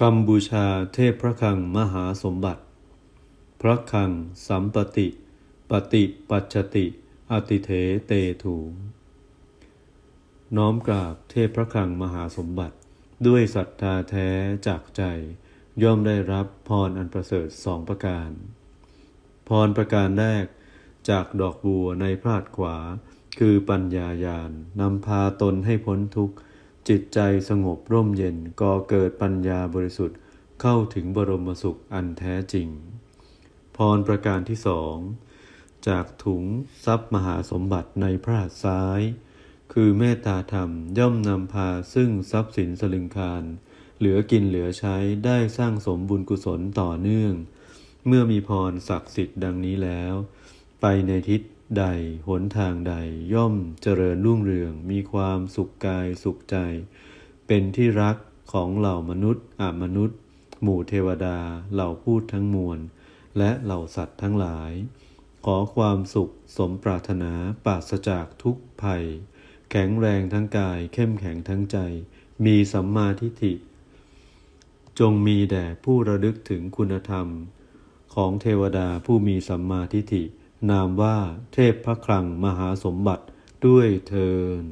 คำบูชาเทพพระคังมหาสมบัติ พระคังสัมปติ ปฏิปัจจติ อติเถเตถูน้อมกราบเทพพระคังมหาสมบัติ ด้วยศรัทธาแท้จากใจ ย่อมได้รับพรอันประเสริฐสองประการ พรประการแรกจากดอกบัวในพระหัตถ์ขวา คือปัญญายาณนำพาตนให้พ้นทุกข์ จิตใจสงบร่มเย็นก่อเกิดปัญญาบริสุทธิ์เข้าถึงบรมสุขอันแท้จริง พรประการที่สองจากถุงทรัพย์มหาสมบัติในพระหัตถ์ซ้าย คือเมตตาธรรมย่อมนำพาซึ่งทรัพย์สินสลึงคารเหลือกินเหลือใช้ได้สร้างสมบุญกุศลต่อเนื่อง เมื่อมีพรศักดิ์สิทธิ์ดังนี้แล้ว ไปในทิศ ใด หนทางใดย่อมเจริญรุ่งเรือง มีความสุขกายสุขใจ เป็นที่รักของเหล่ามนุษย์อมนุษย์ หมู่เทวดาเหล่าพูดทั้งมวล และเหล่าสัตว์ทั้งหลาย ขอความสุขสมปรารถนาปราศจากทุกภัย แข็งแรงทั้งกาย เข้มแข็งทั้งใจ มีสัมมาทิฏฐิ จงมีแด่ผู้ระลึกถึงคุณธรรม ของเทวดาผู้มีสัมมาทิฏฐิ นามว่าเทพพระคลังมหาสมบัติด้วยเทิน